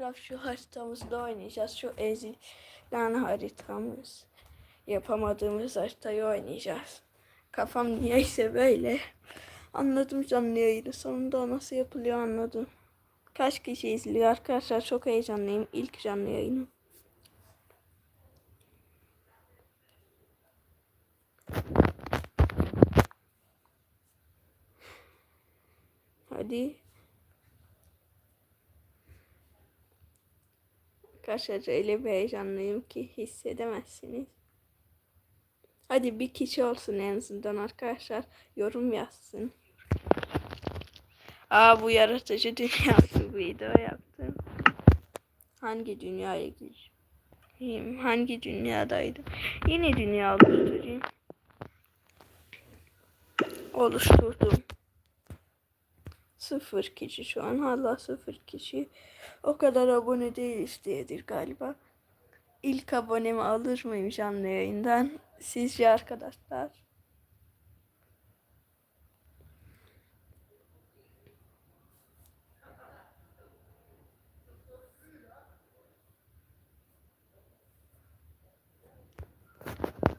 Minecraft şu haritamızda oynayacağız. Şu ezilen haritamız. Yapamadığımız haritayı oynayacağız. Kafam niyeyse böyle. Anladım canlı yayını. Sonunda nasıl yapılıyor anladım. Kaç kişi izliyor arkadaşlar? Çok heyecanlıyım. İlk canlı yayınım. Hadi. Arkadaşlar öyle bir heyecanlıyım ki hissedemezsiniz. Hadi bir kişi olsun en azından arkadaşlar. Yorum yazsın. Aa bu yaratıcı dünyası video yaptım. Hangi dünyaya gireyim? Hangi dünyadaydım? Yine dünya oluşturayım. Oluşturdum. Sıfır kişi şu an hala sıfır kişi. O kadar abone değiliz diyedir galiba. İlk abonemi alır mıyım canlı yayından? Sizce arkadaşlar?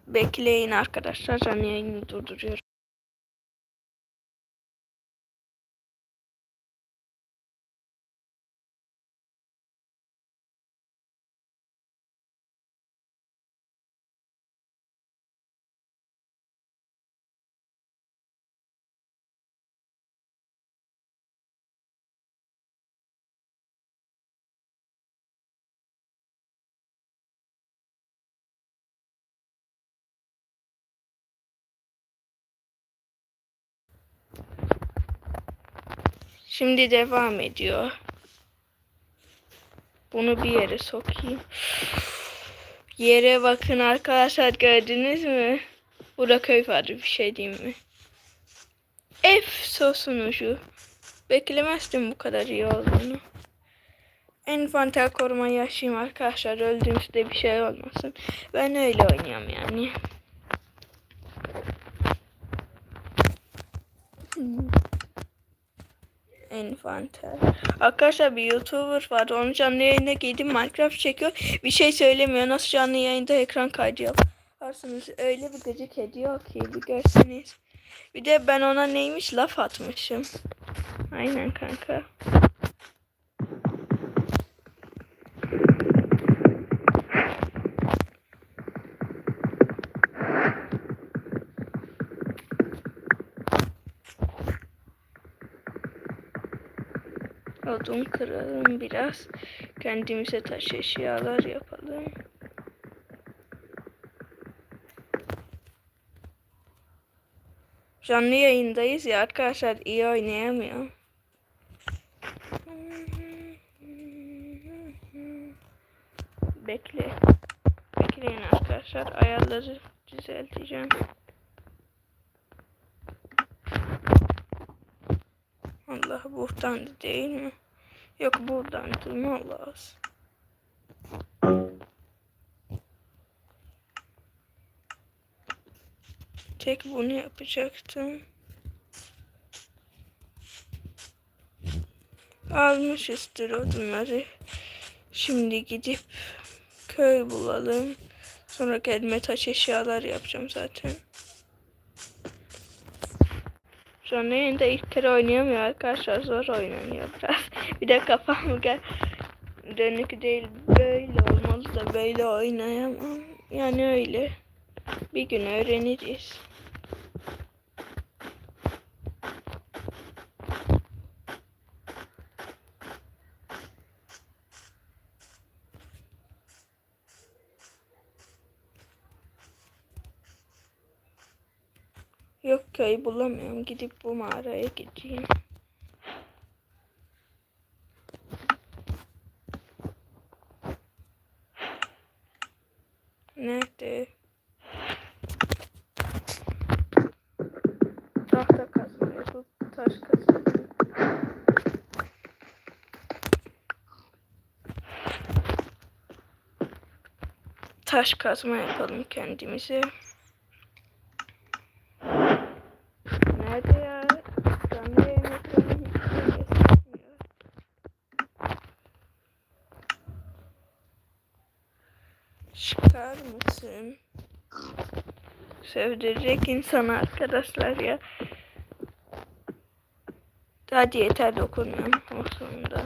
Bekleyin arkadaşlar canlı yayını durduruyorum. Şimdi devam ediyor. Bunu bir yere sokayım. Yere bakın arkadaşlar gördünüz mü? Burada köy var bir şey diyeyim mi? F sosun ucu. Beklemezdim bu kadar iyi olduğunu. Enfanter koruma yaşayayım arkadaşlar. Öldüğümüzde bir şey olmasın. Ben öyle oynuyorum yani. Hmm. Enfanter. Arkadaşlar bir YouTuber var. Onun canlı yayına girdim. Minecraft çekiyor. Bir şey söylemiyor. Nasıl canlı yayında ekran kaydı yaparsınız. Öyle bir gıcık ediyor ki bir görseniz. Bir de ben ona neymiş laf atmışım. Aynen kanka. Odun kıralım biraz. Kendimize taş eşyalar yapalım. Canlı yayındayız ya arkadaşlar iyi oynayamıyor. Bekle. Bekleyin arkadaşlar ayarları düzelteceğim. Allah buradan değil mi? Yok buradan durma lazım. Tek bunu yapacaktım. Almışızdır odunları. Şimdi gidip köy bulalım. Sonra kendime taş eşyalar yapacağım zaten. Canlı yayında ilk kere oynayamıyor arkadaşlar. Zor oynanıyor biraz. Bir de kafam gel dönük değil. Böyle olmalı da böyle oynayamam. Yani öyle. Bir gün öğreneceğiz. Yok köy bulamıyorum. Gidip bu mağaraya gideyim. taş kazma yapalım kendimize. Nerede ya? Ben de yemeklerini Çıkar mısın? Sevdirecek insan arkadaşlar ya. Hadi yeter dokunmayalım o sonunda.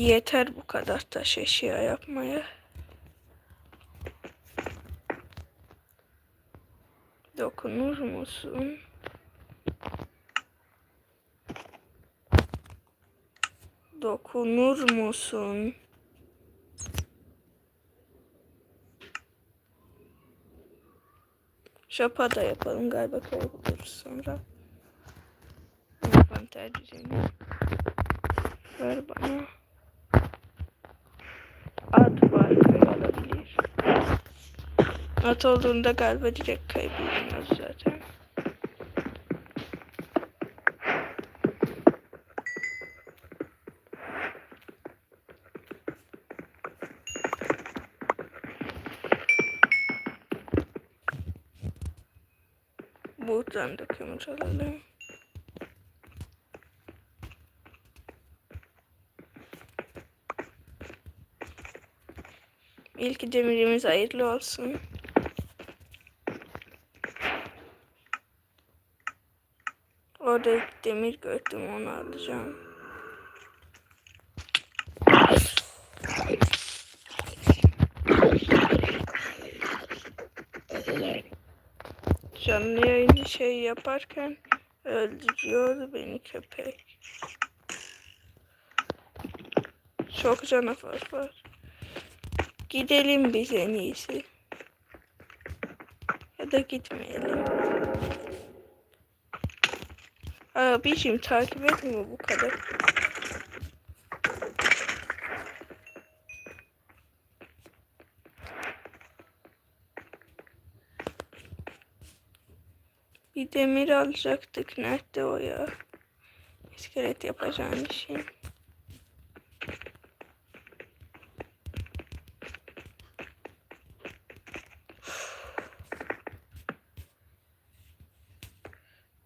Yeter bu kadar taş eşya yapmaya. Dokunur musun? Dokunur musun? Şapa da yapalım galiba kayboluruz sonra. Envanter düzeni. Ver bana. At var olabilir. At olduğunda galiba direkt kayboluyoruz zaten. Buradan da kömür alalım. İlk demirimiz hayırlı olsun. Orada demir gördüm onu alacağım. Canlı yayını şey yaparken öldürüyordu beni köpek. Çok canavar var. Gidelim biz en iyisi. Ya da gitmeyelim. Abiciğim takip etmiyor bu kadar. Bir demir alacaktık. Nerede o ya? İskelet yapacağım şey.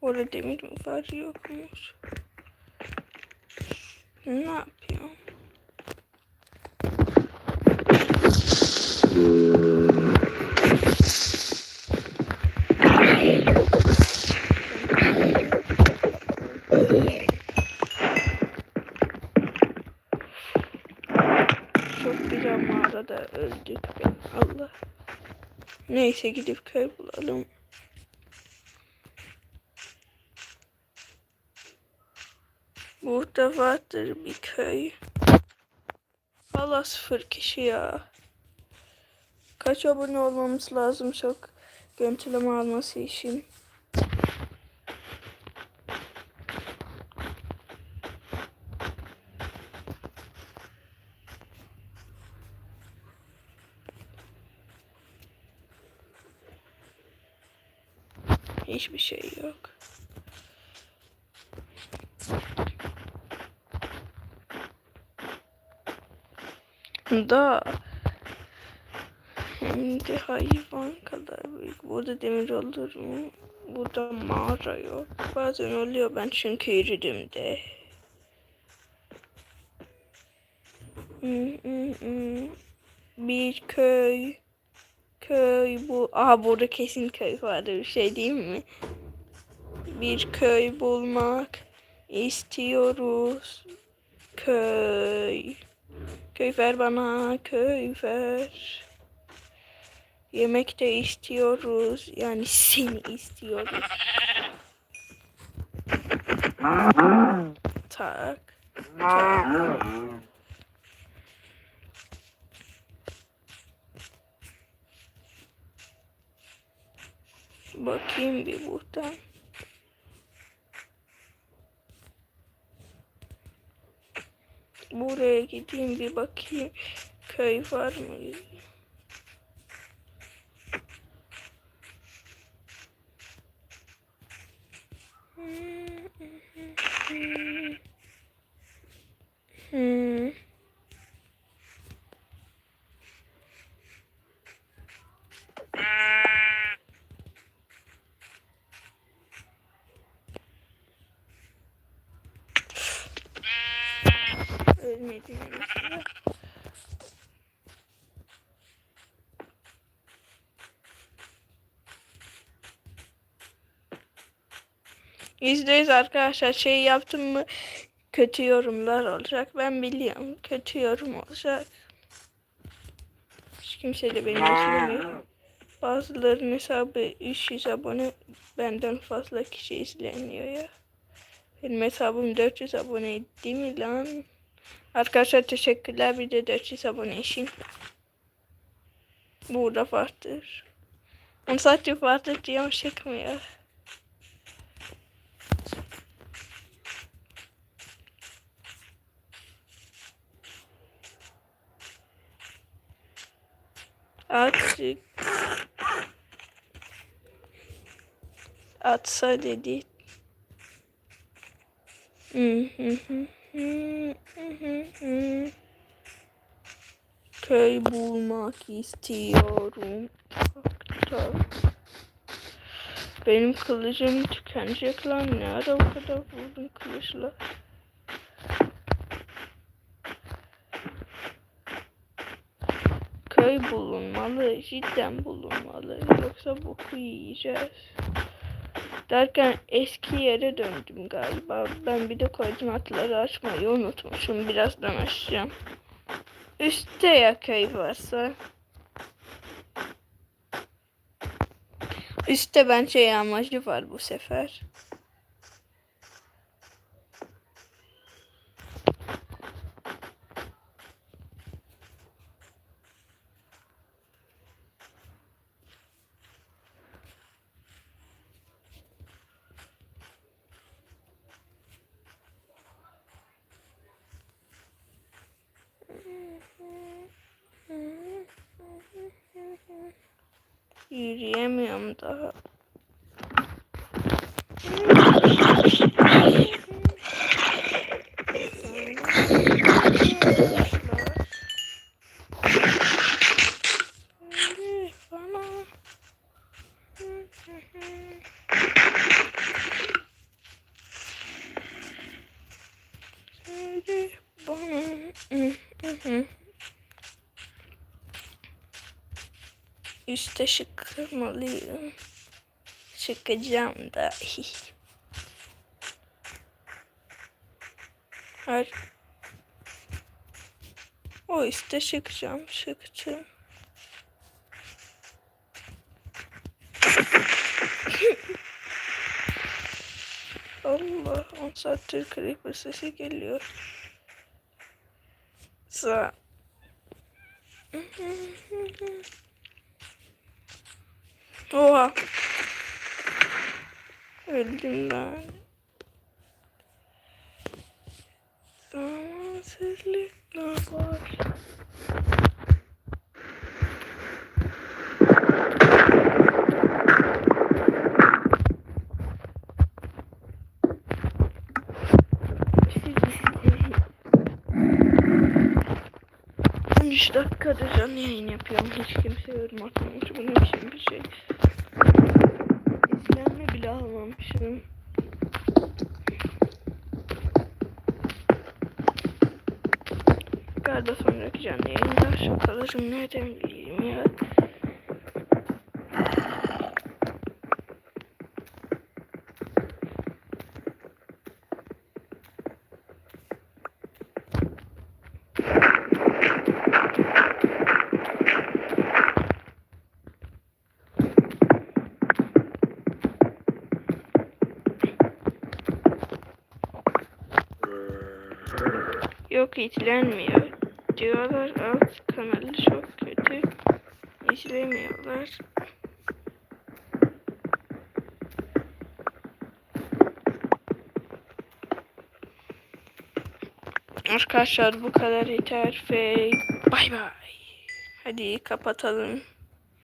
Orada demir mi var yokmuş? Ne yapıyor? Çok güzel mağarada öldük ben. Allah. Neyse gidip köy bulalım. Burada vardır bir köy. Valla sıfır kişi ya. Kaç abone olmamız lazım çok görüntüleme alması için. Hiçbir şey yok. Da hem de hayvan kadar büyük. Burada demir olur mu? Burada mağara yok. Bazen oluyor ben çünkü yürüdüm de. Bir köy. Köy bu. Aha burada kesin köy vardı bir şey değil mi? Bir köy bulmak istiyoruz. Köy. Köy ver bana, köy ver. Yemek de istiyoruz. Yani seni istiyoruz. Tak. tak. Bakayım bir buradan. Buraya gideyim bir bakayım. Köy var mı? Hmm. Yüzde yüz arkadaşlar şey yaptım mı kötü yorumlar olacak. Ben biliyorum kötü yorum olacak. Hiç kimse de beni izlemiyor. Bazılarının hesabı 300 abone benden fazla kişi izleniyor ya. Benim hesabım 400 abone değil mi lan? Arkadaşlar teşekkürler de 400 abone için. Burada vardır. Onu sadece vardır diye çıkmıyor. Artık atsa dedi. Köy bulmak istiyorum. Benim kılıcım tükenecek lan. Ne ara o kadar vurdum kılıçla. Köy bulunmalı. Cidden bulunmalı. Yoksa boku yiyeceğiz. Derken eski yere döndüm galiba. Ben bir de koordinatları açmayı unutmuşum. Birazdan açacağım. Üstte ya köy varsa. Üstte bence yağmacı var bu sefer. Yürüyemiyorum daha. Üste çıkmalıyım. Çıkacağım da. Hayır. O üste çıkacağım. Çıktım. Allah 10 saattir creeper sesi geliyor. Sa Oha. Öldüm ben. Zamansızlıklar var. Üç dakikada canlı yayın yapıyorum. Hiç kimse yorum atmamış. Bu ne biçim bir şey. Bile almamışım. Galiba sonraki canlı yayında şakalarım nereden bileyim ya. Yok izlenmiyor. Diyorlar alt kanalı çok kötü. İzlemiyorlar. Arkadaşlar bu kadar yeter ve bay bay. Hadi kapatalım.